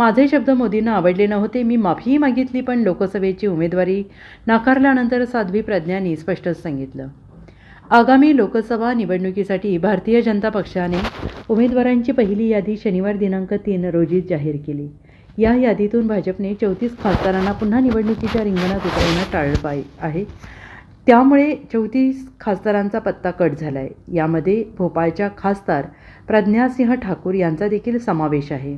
माझे शब्द मोदींना आवडले नव्हते मी माफीही मागितली पण लोकसभेची उमेदवारी नाकारल्यानंतर साध्वी प्रज्ञांनी स्पष्टच सांगितलं. आगामी लोकसभा निवडणुकीसाठी भारतीय जनता पक्षाने उमेदवारांची पहिली यादी शनिवार दिनांक तीन रोजी जाहीर केली. या यादीतून भाजपने चौतीस खासदारांना पुन्हा निवडणुकीच्या रिंगणात उतरवणं टाळलं पाय आहे. त्यामुळे चौतीस खासदारांचा पत्ता कट झाला आहे यामध्ये भोपाळच्या खासदार प्रज्ञासिंह ठाकूर यांचा देखील समावेश आहे.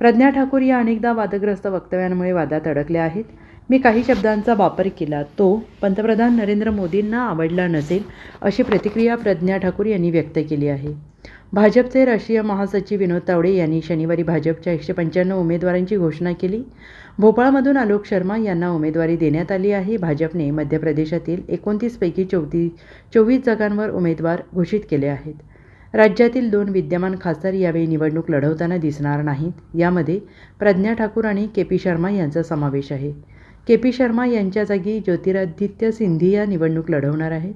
प्रज्ञा ठाकूर या अनेकदा वादग्रस्त वक्तव्यांमुळे वादात अडकल्या आहेत. मी काही शब्दांचा वापर केला तो पंतप्रधान नरेंद्र मोदींना आवडला नसेल अशी प्रतिक्रिया प्रज्ञा ठाकूर यांनी व्यक्त केली आहे. भाजपचे राष्ट्रीय महासचिव विनोद तावडे यांनी शनिवारी भाजपच्या एकशे पंच्याण्णव उमेदवारांची घोषणा केली. भोपाळमधून आलोक शर्मा यांना उमेदवारी देण्यात आली आहे. भाजपने मध्य प्रदेशातील एकोणतीसपैकी चौती चोवीस जागांवर उमेदवार घोषित केले आहेत. राज्यातील दोन विद्यमान खासदार यावेळी निवडणूक लढवताना दिसणार नाहीत. यामध्ये प्रज्ञा ठाकूर आणि के पी शर्मा यांचा समावेश आहे. के पी शर्मा यांच्या जागी ज्योतिरादित्य सिंधिया निवडणूक लढवणार आहे.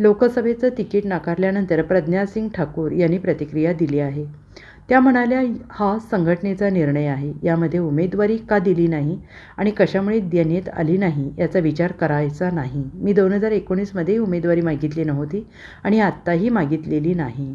लोकसभेचं तिकीट नाकारल्यानंतर प्रज्ञासिंग ठाकूर यांनी प्रतिक्रिया दिली आहे. त्या म्हणाल्या हा संघटनेचा निर्णय आहे. यामध्ये उमेदवारी का दिली नाही आणि कशामुळे देण्यात आली नाही याचा विचार करायचा नाही. मी दोन हजार एकोणीसमध्ये उमेदवारी मागितली नव्हती आणि आत्ताही मागितलेली नाही.